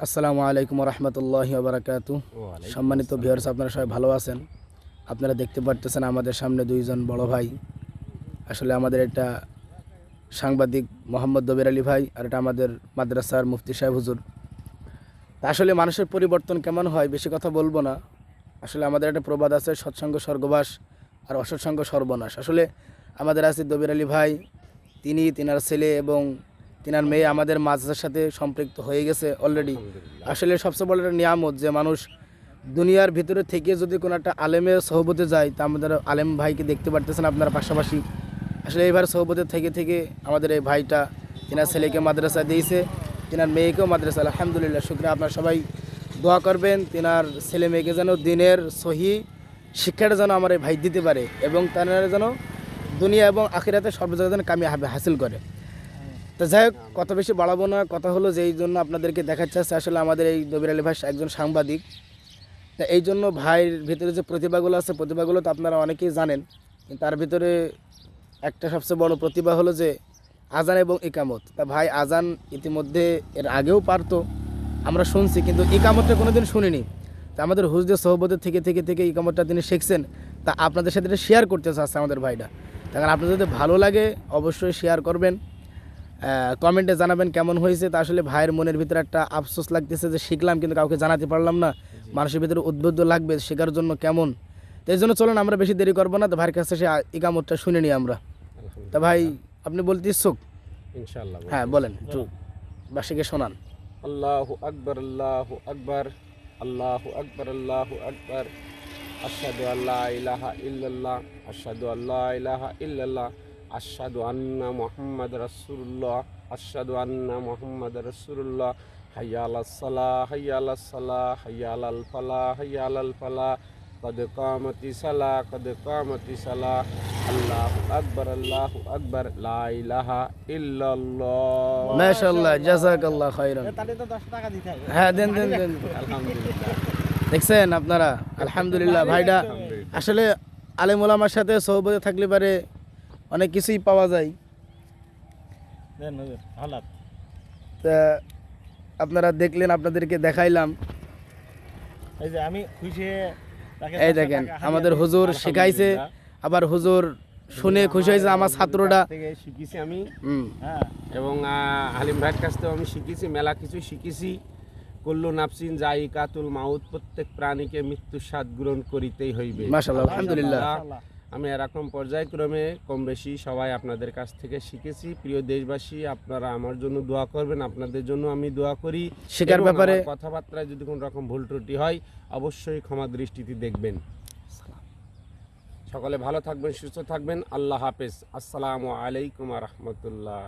আসসালামু আলাইকুম রহমতুল্লাহ বারাকাত সম্মানিত ভিউয়ার্স আপনারা সবাই ভালো আছেন? আপনারা দেখতে পারতেছেন আমাদের সামনে দুইজন বড় ভাই। আসলে আমাদের এটা সাংবাদিক মোহাম্মদ দবির আলী ভাই আর এটা আমাদের মাদ্রাসার মুফতি সাহেব হুজুর। তা আসলে মানুষের পরিবর্তন কেমন হয় বেশি কথা বলব না। আসলে আমাদের একটা প্রবাদ আছে সৎসঙ্গ স্বর্গবাস আর অসৎসঙ্গ সর্বনাশ। আসলে আমাদের আছে দবির আলী ভাই তিনি তিনার ছেলে এবং তিনার মেয়ে আমাদের মাঝের সাথে সম্পৃক্ত হয়ে গেছে অলরেডি আসলে সবচেয়ে বড় একটা নিয়ামত যে মানুষ দুনিয়ার ভিতরে থেকে যদি কোনো একটা আলেমের সহবতে যায় তা আমাদের আলেম ভাইকে দেখতে পারতেছেন আপনারা পাশাপাশি। আসলে এইবার সহবতে থেকে থেকে আমাদের এই ভাইটা তিনার ছেলেকে মাদ্রাসা দিয়েছে তিনার মেয়েকেও মাদ্রাসা আলহামদুলিল্লাহ শুক্রিয়া। আপনারা সবাই দোয়া করবেন তিনার ছেলে মেয়েকে যেন দিনের সহি শিক্ষাটা যেন আমার এই ভাই দিতে পারে এবং তারা যেন দুনিয়া এবং আখিরাতে সর্বজায়গায় যেন কামি হাসিল করে। তো যাই হোক, কত বেশি বাড়াবো না, কথা হলো যে এই জন্য আপনাদেরকে দেখাচ্ছে আসলে আমাদের এই দবির আলী ভাই একজন সাংবাদিক। তা এই জন্য ভাইয়ের ভিতরে যে প্রতিভাগুলো আছে, প্রতিভাগুলো তো আপনারা অনেকেই জানেন তার ভিতরে একটা সবচেয়ে বড় প্রতিভা হলো যে আজান এবং ইকামত। তা ভাই, আজান ইতিমধ্যে এর আগেও পারতো, আমরা শুনছি, কিন্তু ইকামতটা কোনোদিন শুনিনি। তা আমাদের হুজদের সহবতের থেকে থেকে থেকে ইকামতটা তিনি শিখছেন, তা আপনাদের সাথে শেয়ার করতে চাচ্ছে আমাদের ভাইটা তখন আপনাদের যদি ভালো লাগে, অবশ্যই শেয়ার করবেন। কমেন্টে জানাবেন কেমন হয়েছে। তা আসলে ভাইয়ের মনের ভিতরে একটা আফসোস লাগতেছে যে শিখলাম কিন্তু কাউকে জানাতে পারলাম না। মানুষের ভিতরে উদ্বুদ্ধ লাগবে শেখার জন্য কেমন। তো এই জন্য চলুন আমরা বেশি দেরি করব না। তো ভাইয়ের কাছে সে ইকামতটা শুনে নিই আমরা। তা ভাই আপনি বলতে ইচ্ছুক? ইনশাআল্লাহ হ্যাঁ বলেন একটু। বাসীকে শোনান। আল্লাহ আকবর আল্লাহ আকবর আল্লাহ আকবর আল্লাহ আকবর। আশহাদু আল্লা ইলাহা ইল্লাল্লাহ আসাদু আল্লাহ ইলাহা ইল্লাল্লাহ। আশাদু আন্না মোহাম্মদ রসুল্লাহ আশাদু আন্না মোহাম্মদ রসুল্লাহ হাইয়াল সালাহ হাইয়াল সালাহ হাইয়াল আল ফালাহ হাইয়াল আল ফালাহ কদ কামতি সালাহ কদ কামতি সালাহ আল্লাহ আকবর আল্লাহ আকবর লাইলাহা ইল্লাল্লাহ। মাশাআল্লাহ জাযাকাল্লাহ খাইরান তাহলে তো 10 টাকা দিতে হবে। হ্যাঁ দেন দেন দেন। আলহামদুলিল্লাহ। দেখছেন আপনারা? আলহামদুলিল্লাহ ভাইটা আসলে আলেম ওলামার সাথে সহবতে থাকলে পারে অনেক কিছুই পাওয়া যায়। তা আপনারা দেখলেন আপনাদেরকে দেখাইলাম। এই যে আমি খুশি এই দেখেন আমাদের হুজুর শিখাইছে আবার হুজুর শুনে খুশি হয়েছে আমার ছাত্ররা থেকে শিখেছি আমি। হ্যাঁ এবং হালিম ভাইয়ের কাছ থেকেও আমি শিখেছি মেলা কিছু শিখেছি। কল্লু নাফসিন জাই কাতুল মাউত প্রত্যেক প্রাণীকে মৃত্যুর স্বাদ গ্রহণ করিতেই হইবে। মাশাআল্লাহ আলহামদুলিল্লাহ। আমি এরকম পর্যায়ক্রমে কম বেশি সবাই আপনাদের কাছ থেকে শিখেছি। প্রিয় দেশবাসী আপনারা আমার জন্য দোয়া করবেন আপনাদের জন্য আমি দোয়া করি। শেখার ব্যাপারে কথাবার্তায় যদি কোনো রকম ভুল ত্রুটি হয় অবশ্যই ক্ষমা দৃষ্টিতে দেখবেন। সকলে ভালো থাকবেন সুস্থ থাকবেন। আল্লাহ হাফেজ। আসসালামু আলাইকুম রহমতুল্লাহ।